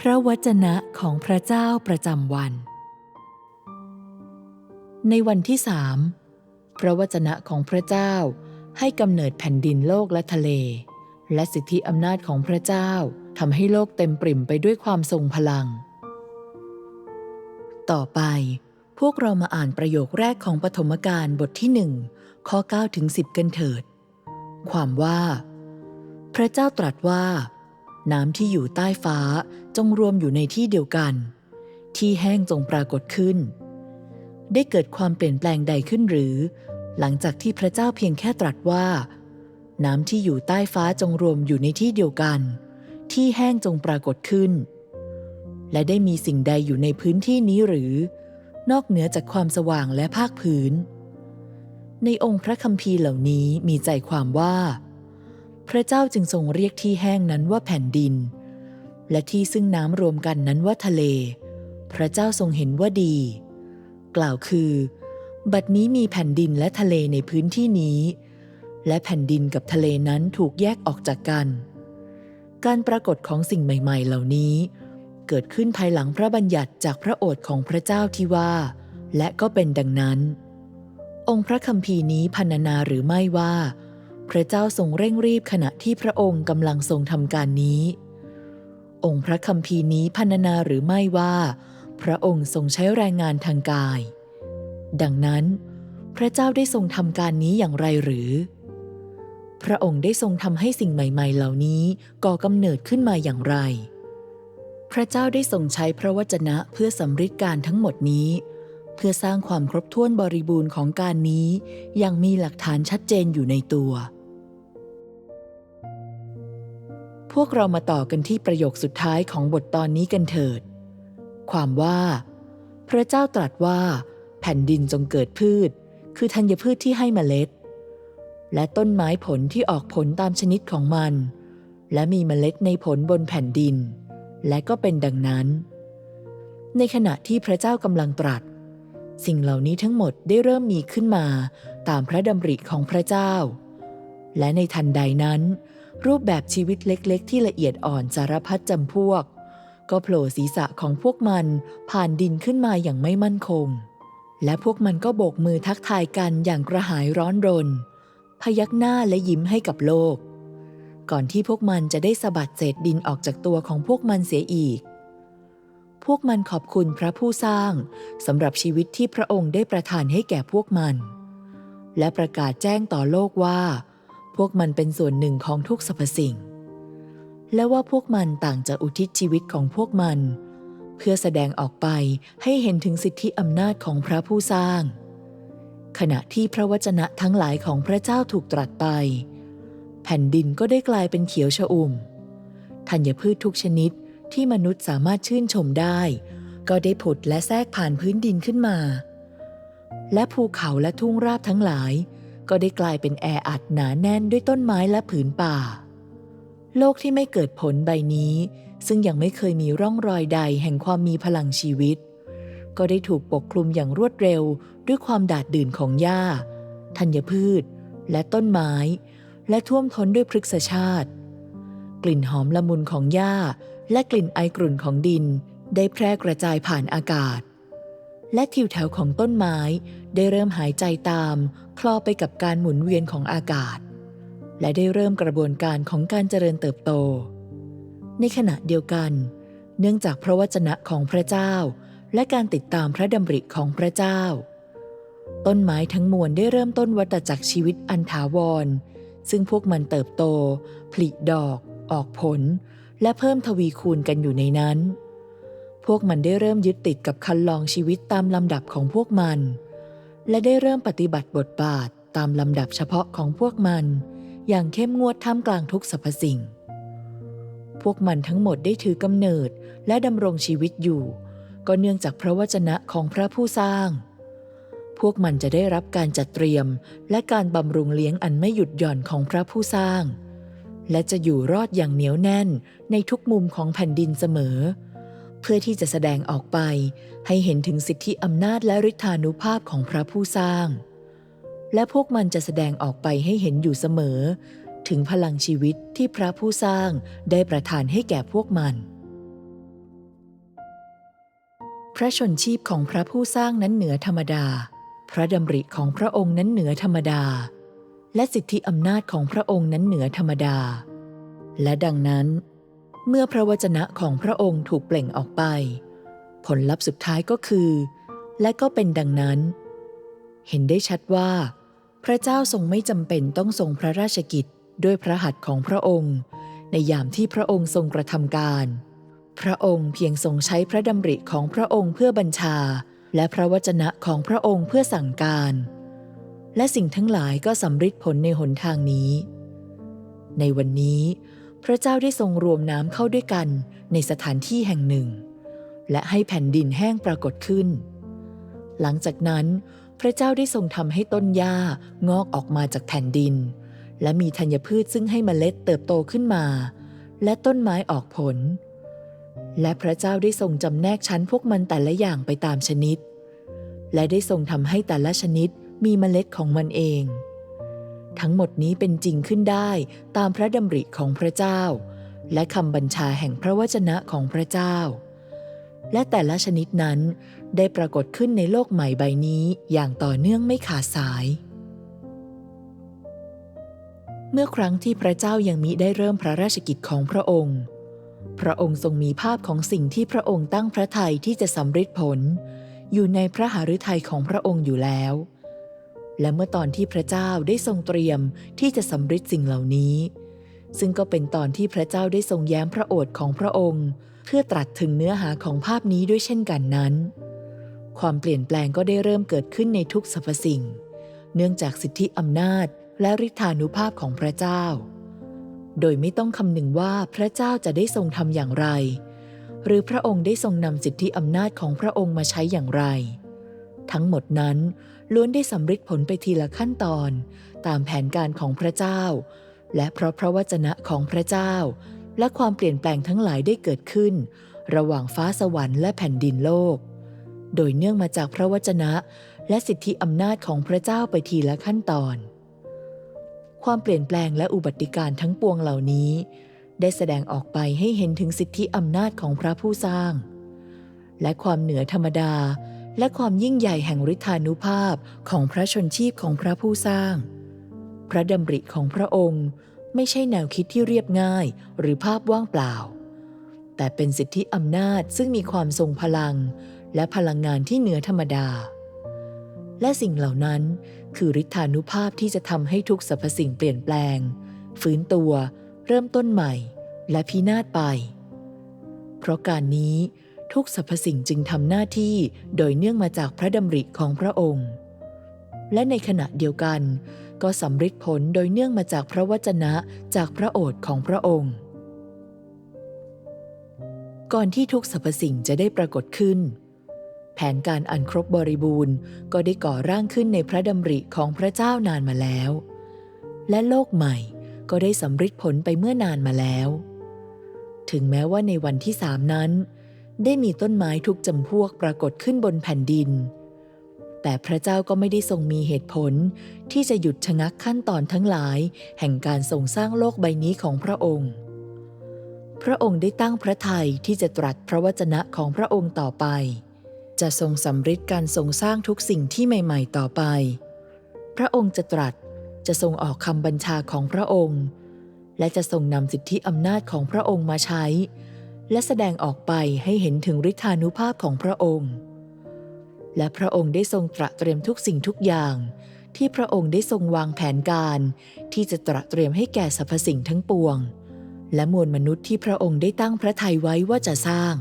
พระวจนะของพระเจ้าประจำวัน ในวันที่สามพระวจนะของพระเจ้าให้กำเนิดแผ่นดินโลกและทะเล และสิทธิอำนาจของพระเจ้าทำให้โลกเต็มปริ่มไปด้วยความทรงพลัง ต่อไป พวกเรามาอ่านประโยคแรกของปฐมกาลบทที่หนึ่งข้อ9ถึง10 กันเถิด ความว่า พระเจ้าตรัสว่า น้ำที่อยู่ใต้ฟ้าจงรวมอยู่ในที่เดียวกัน ที่แห้งจงปรากฏขึ้น ได้เกิดความเปลี่ยนแปลงใดขึ้นหรือ หลังจากที่พระเจ้าเพียงแค่ตรัสว่า น้ำที่อยู่ใต้ฟ้าจงรวมอยู่ในที่เดียวกัน ที่แห้งจงปรากฏขึ้น และได้มีสิ่งใดอยู่ในพื้นที่นี้หรือ นอกเหนือจากความสว่างและภาคพื้น ในองค์พระคัมภีร์เหล่านี้มีใจความว่า พระเจ้าจึงทรงเรียกที่แห้งนั้นว่าแผ่นดิน และที่ซึ่งน้ำรวมกันนั้นว่าทะเล พระเจ้าทรงเห็นว่าดี กล่าวคือ บัดนี้มีแผ่นดินและทะเลในพื้นที่นี้ และแผ่นดินกับทะเลนั้นถูกแยกออกจากกัน การปรากฏของสิ่งใหม่ ๆ เหล่านี้ เกิดขึ้นภายหลังพระบัญญัติจากพระโอษฐ์ของพระเจ้าที่ว่า และก็เป็นดังนั้น องค์พระคัมภีร์นี้พรรณนาหรือไม่ว่า พระเจ้าทรงเร่งรีบขณะที่พระองค์กำลังทรงทำการนี้ องค์พระคัมภีร์นี้พรรณนาหรือไม่ว่า พระองค์ทรงใช้แรงงานทางกาย ดังนั้น พระเจ้าได้ทรงทำการนี้อย่างไรหรือ พระองค์ได้ทรงทำให้สิ่งใหม่ ๆ เหล่านี้ก่อกำเนิดขึ้นมาอย่างไร พระเจ้าได้ทรงใช้พระวจนะเพื่อสำฤทธิการทั้งหมดนี้เพื่อสร้างความครบถ้วนบริบูรณ์ของการนี้อย่างมีหลักฐานชัดเจนอยู่ในตัว พวกเรามาต่อกันที่ประโยคสุดท้ายของบทตอนนี้กันเถิด ความว่า พระเจ้าตรัสว่า แผ่นดินจงเกิดพืช คือธัญพืชที่ให้เมล็ด และต้นไม้ผลที่ออกผลตามชนิดของมัน และมีเมล็ดในผลบนแผ่นดิน และก็เป็นดังนั้น ในขณะที่พระเจ้ากำลังตรัส สิ่งเหล่านี้ทั้งหมดได้เริ่มมีขึ้นมาตามพระดำริของพระเจ้า และในทันใดนั้น รูปแบบชีวิตเล็กๆ ที่ละเอียดอ่อนสารพัดจำพวก ก็โผล่ศีรษะของพวกมันผ่านดินขึ้นมาอย่างไม่มั่นคง และพวกมันก็โบกมือทักทายกันอย่างกระหายร้อนรน พยักหน้าและยิ้มให้กับโลก ก่อนที่พวกมันจะได้สะบัดเศษดินออกจากตัวของพวกมันเสียอีก พวกมันขอบคุณพระผู้สร้างสำหรับชีวิตที่พระองค์ได้ประทานให้แก่พวกมัน และประกาศแจ้งต่อโลกว่า พวกมันเป็นส่วนหนึ่งของทุกสรรพสิ่ง และว่าพวกมันต่างจะอุทิศชีวิตของพวกมัน เพื่อแสดงออกไปให้เห็นถึงสิทธิอำนาจของพระผู้สร้าง ขณะที่พระวจนะทั้งหลายของพระเจ้าถูกตรัสไป แผ่นดินก็ได้กลายเป็นเขียวชอุ่มธัญพืชทุกชนิดที่มนุษย์สามารถชื่นชมได้ ก็ได้ผุดและแทรกผ่านพื้นดินขึ้นมา และภูเขาและทุ่งราบทั้งหลาย ก็ได้กลายเป็นแออัดหนาแน่นด้วยต้นไม้และผืนป่า โลกที่ไม่เกิดผลใบนี้ ซึ่งยังไม่เคยมีร่องรอยใดแห่งความมีพลังชีวิต ก็ได้ถูกปกคลุมอย่างรวดเร็วด้วยความดาดดื่นของหญ้า ธัญพืช และต้นไม้ และท่วมท้นด้วยพฤกษชาติ กลิ่นหอมละมุนของหญ้า และกลิ่นไอกรุ่นของดิน ได้แพร่กระจายผ่านอากาศ และทิวแถวของต้นไม้ได้เริ่มหายใจตาม คลอไปกับการหมุนเวียนของอากาศ และได้เริ่มกระบวนการของการเจริญเติบโต ในขณะเดียวกัน เนื่องจากพระวจนะของพระเจ้า และการติดตามพระดำริของพระเจ้า ต้นไม้ทั้งมวลได้เริ่มต้นวัตจักรชีวิตอันถาวร ซึ่งพวกมันเติบโต ผลิดอก ออกผล และเพิ่มทวีคูณกันอยู่ในนั้น พวกมันได้เริ่มยึดติดกับคันลองชีวิตตามลำดับของพวกมัน และได้เริ่มปฏิบัติบทบาทตามลำดับเฉพาะของพวกมัน อย่างเข้มงวดท่ามกลางทุกสรรพสิ่ง พวกมันทั้งหมดได้ถือกำเนิดและดำรงชีวิตอยู่ ก็เนื่องจากพระวจนะของพระผู้สร้าง พวกมันจะได้รับการจัดเตรียมและการบำรุงเลี้ยงอันไม่หยุดหย่อนของพระผู้สร้าง และจะอยู่รอดอย่างเหนียวแน่นในทุกมุมของแผ่นดินเสมอเเพื่อที่จะแสดงออกไป ให้เห็นถึงสิทธิอำนาจและฤทธานุภาพของพระผู้สร้าง และพวกมันจะแสดงออกไปให้เห็นอยู่เสมอ ถึงพลังชีวิตที่พระผู้สร้างได้ประทานให้แก่พวกมัน พระชนชีพของพระผู้สร้างนั้นเหนือธรรมดา พระดำริของพระองค์นั้นเหนือธรรมดา และสิทธิอำนาจของพระองค์นั้นเหนือธรรมดา และดังนั้น เมื่อพระวจนะของพระองค์ถูกเปล่งออกไป ผลลัพธ์สุดท้ายก็คือ และก็เป็นดังนั้น เห็นได้ชัดว่า พระเจ้าทรงไม่จำเป็นต้องทรงพระราชกิจด้วยพระหัตถ์ของพระองค์ ในยามที่พระองค์ทรงกระทำการ พระองค์เพียงทรงใช้พระดำริของพระองค์เพื่อบัญชา และพระวจนะของพระองค์เพื่อสั่งการ และสิ่งทั้งหลายก็สำฤทธิ์ผลในหนทางนี้ ในวันนี้ พระเจ้าได้ทรงรวมน้ำเข้าด้วยกันในสถานที่แห่งหนึ่ง และให้แผ่นดินแห้งปรากฏขึ้น หลังจากนั้นพระเจ้าได้ทรงทำให้ต้นหญ้างอกออกมาจากแผ่นดิน และมีธัญพืชซึ่งให้เมล็ดเติบโตขึ้นมา และต้นไม้ออกผล และพระเจ้าได้ทรงจำแนกชั้นพวกมันแต่ละอย่างไปตามชนิด และได้ทรงทำให้แต่ละชนิดมีเมล็ดของมันเอง ทั้งหมดนี้เป็นจริงขึ้นได้ตามพระดำริของพระเจ้า และคำบัญชาแห่งพระวจนะของพระเจ้า และแต่ละชนิดนั้นได้ปรากฏขึ้นในโลกใหม่ใบนี้อย่างต่อเนื่องไม่ขาดสาย เมื่อครั้งที่พระเจ้ายังมิได้เริ่มพระราชกิจของพระองค์ พระองค์ทรงมีภาพของสิ่งที่พระองค์ตั้งพระทัยที่จะสำเร็จผล อยู่ในพระหฤทัยของพระองค์อยู่แล้ว และเมื่อตอนที่พระเจ้าได้ทรงเตรียมที่จะสำเร็จสิ่งเหล่านี้ ซึ่งก็เป็นตอนที่พระเจ้าได้ทรงแย้มพระโอษฐ์ของพระองค์ เพื่อตรัสถึงเนื้อหาของภาพนี้ด้วยเช่นกันนั้น ความเปลี่ยนแปลงก็ได้เริ่มเกิดขึ้นในทุกสรรพสิ่ง เนื่องจากสิทธิอำนาจและฤทธานุภาพของพระเจ้า โดยไม่ต้องคำนึงว่าพระเจ้าจะได้ทรงทำอย่างไร หรือพระองค์ได้ทรงนำสิทธิอำนาจของพระองค์มาใช้อย่างไร ทั้งหมดนั้น ล้วนได้สำเร็จผลไปทีละขั้นตอน ตามแผนการของพระเจ้า และเพราะพระวจนะของพระเจ้า และความเปลี่ยนแปลงทั้งหลายได้เกิดขึ้น ระหว่างฟ้าสวรรค์และแผ่นดินโลก โดยเนื่องมาจากพระวจนะและสิทธิอำนาจของพระเจ้าไปทีละขั้นตอน ความเปลี่ยนแปลงและอุบัติการทั้งปวงเหล่านี้ ได้แสดงออกไปให้เห็นถึงสิทธิอำนาจของพระผู้สร้าง และความเหนือธรรมดา และความยิ่งใหญ่แห่งฤทธานุภาพของพระชนชีพของพระผู้สร้าง พระดำริของพระองค์ไม่ใช่แนวคิดที่เรียบง่ายหรือภาพว่างเปล่า แต่เป็นสิทธิอำนาจซึ่งมีความทรงพลัง และพลังงานที่เหนือธรรมดา และสิ่งเหล่านั้นคือฤทธานุภาพที่จะทำให้ทุกสรรพสิ่งเปลี่ยนแปลง ฟื้นตัว เริ่มต้นใหม่ และพินาศไป เพราะการนี้ ทุกสรรพสิ่งจึงทำหน้าที่โดยเนื่องมาจากพระดำริของพระองค์ และในขณะเดียวกัน ก็สำฤทธิ์ผลโดยเนื่องมาจากพระวจนะจากพระโอษฐ์ของพระองค์ ก่อนที่ทุกสรรพสิ่งจะได้ปรากฏขึ้น แผนการอันครบบริบูรณ์ก็ได้ก่อร่างขึ้นในพระดำริของพระเจ้านานมาแล้ว และโลกใหม่ก็ได้สำฤทธิ์ผลไปเมื่อนานมาแล้ว ถึงแม้ว่าในวันที่สามนั้น ได้มีต้นไม้ทุกจำพวกปรากฏขึ้นบนแผ่นดิน แต่พระเจ้าก็ไม่ได้ทรงมีเหตุผล ที่จะหยุดชะงักขั้นตอนทั้งหลาย แห่งการทรงสร้างโลกใบนี้ของพระองค์ พระองค์ได้ตั้งพระทัยที่จะตรัสพระวจนะของพระองค์ต่อไป จะทรงสำฤทธิ์การทรงสร้างทุกสิ่งที่ใหม่ ๆ ต่อไป พระองค์จะตรัสจะทรงออกคำบัญชาของพระองค์ และจะทรงนำสิทธิอำนาจของพระองค์มาใช้ และแสดงออกไปให้เห็นถึงฤทธานุภาพของพระองค์ และพระองค์ได้ทรงตระเตรียมทุกสิ่งทุกอย่าง ที่พระองค์ได้ทรงวางแผนการ ที่จะตระเตรียมให้แก่สรรพสิ่งทั้งปวง และมวลมนุษย์ที่พระองค์ได้ตั้งพระทัยไว้ว่าจะสร้าง